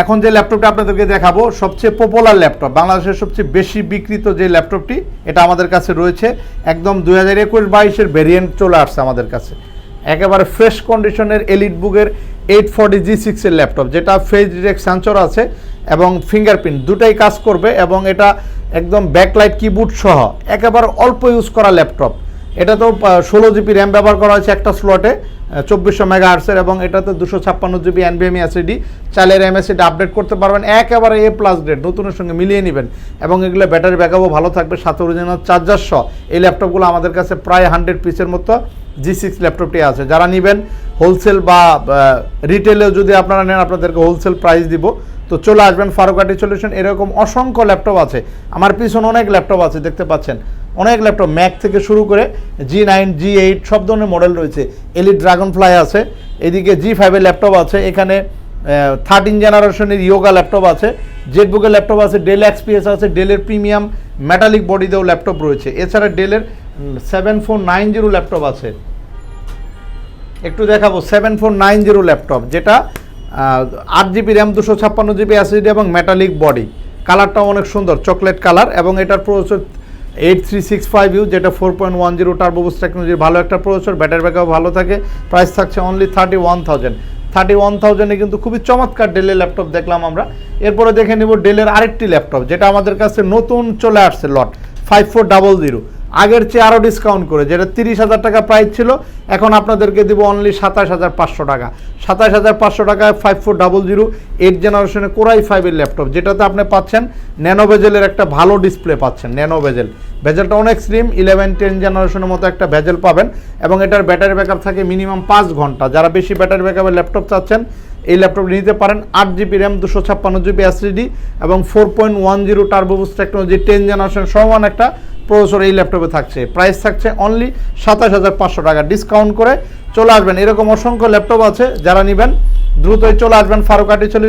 এখন যে ল্যাপটপটা আপনাদেরকে দেখাবো, সবচেয়ে পপুলার ল্যাপটপ, বাংলাদেশের সবচেয়ে বেশি বিক্রিত যে ল্যাপটপটি, এটা আমাদের কাছে রয়েছে। একদম দুই হাজার একুশ বাইশের ভেরিয়েন্ট চলে আসছে আমাদের কাছে। একেবারে ফ্রেশ কন্ডিশনের এলিট বুকের এইট ফর্টি জি সিক্সের ল্যাপটপ, যেটা ফেস ডিরেক্ট সেন্সর আছে এবং ফিঙ্গারপ্রিন্ট দুটাই কাজ করবে এবং এটা একদম ব্যাকলাইট কিবোর্ড সহ, একেবারে অল্প ইউজ করা ল্যাপটপ। এটা তো ষোলো জিবি র্যাম ব্যবহার করা হয়েছে একটা স্লটে চব্বিশশো মেগা আর্টসের এবং এটাতে দুশো ছাপ্পান্ন জিবি এনবিএমই এসিডি চাইলে র্যাম এসিডি আপডেট করতে পারবেন। একেবারে এ প্লাস গ্রেড নতুনের সঙ্গে মিলিয়ে নেবেন। এবং এগুলো ব্যাটারি ব্যাকআপও ভালো থাকবে, সাথে অরিজিনাল চার্জার সহ। এই ল্যাপটপগুলো আমাদের কাছে প্রায় হান্ড্রেড পিসের মতো জি সিক্স ল্যাপটপটি আছে। যারা নেবেন হোলসেল বা রিটেলেও যদি আপনারা নেন, আপনাদেরকে হোলসেল প্রাইস দিব। তো চলে আসবেন ফারুকাটি সলিউশন এরকম অসংখ্য ল্যাপটপ আছে। আমার পিছনে অনেক ল্যাপটপ আছে, দেখতে পাচ্ছেন। অনেক ল্যাপটপ ম্যাক থেকে শুরু করে জি নাইন জি এইট সব ধরনের মডেল রয়েছে। এলিট ড্রাগন ফ্লাই আছে, এদিকে জি ফাইভের ল্যাপটপ আছে, এখানে থার্টিন জেনারেশনের ইয়োগা ল্যাপটপ আছে জেটবুকের ল্যাপটপ আছে ডেল এক্সপিএস আছে ডেলের প্রিমিয়াম মেটালিক বডিতেও ল্যাপটপ রয়েছে। এছাড়া ডেলের seven four nine zero laptop আছে। একটু দেখাবো seven four nine zero laptop, যেটা আট জিবি র্যাম, দুশো ছাপ্পান্ন জিবি অ্যাসিডি এবং মেটালিক বডি কালারটাও অনেক সুন্দর চকলেট কালার এবং এটার processor eight three six five U যেটা four point one zero turbo boost টেকনোলজির ভালো একটা প্রসেসর ব্যাটারি ব্যাকআপ ভালো থাকে প্রাইস থাকছে only thirty one thousand thirty one থাউজেন্ডে কিন্তু খুবই চমৎকার ডেলের ল্যাপটপ দেখলাম আমরা। এরপরে দেখে নেব ডেলের আরেকটি ল্যাপটপ যেটা আমাদের কাছে নতুন চলে আসছে লট ফাইভ ফোর ডাবল জিরো আগের চেয়ে আরও ডিসকাউন্ট করে, যেটা তিরিশ হাজার টাকা প্রাইস ছিল, এখন আপনাদেরকে দিব অনলি সাতাশ হাজার পাঁচশো টাকা। সাতাশ হাজার পাঁচশো টাকায় five four double zero eight জেনারেশনের কোরাই ফাইভের ল্যাপটপ যেটাতে আপনি পাচ্ছেন ন্যানো বেজেলের একটা ভালো ডিসপ্লে পাচ্ছেন ন্যানো বেজেল ভেজেলটা অনেক স্লিম ইলেভেন টেন জেনারেশনের মতো একটা ভেজেল পাবেন, এবং এটার ব্যাটারি ব্যাকআপ থাকে মিনিমাম পাঁচ ঘণ্টা। যারা বেশি ব্যাটারি ব্যাকআপের ল্যাপটপ চাচ্ছেন, এই ল্যাপটপ নিতে পারেন, আট জিবি র্যাম দুশো ছাপ্পান্ন জিবি এসএসডি এবং four point one zero turbo boost technology ten generation সমান একটা প্রসেসর এই ল্যাপটপে থাকছে। প্রাইস থাকছে অনলি সাতাশ হাজার পাঁচশো টাকা। ডিসকাউন্ট করে চলে আসবেন। এরকম অসংখ্য ল্যাপটপ আছে, যারা নেবেন, দ্রুতই চলে আসবেন ফারুকাটি চলে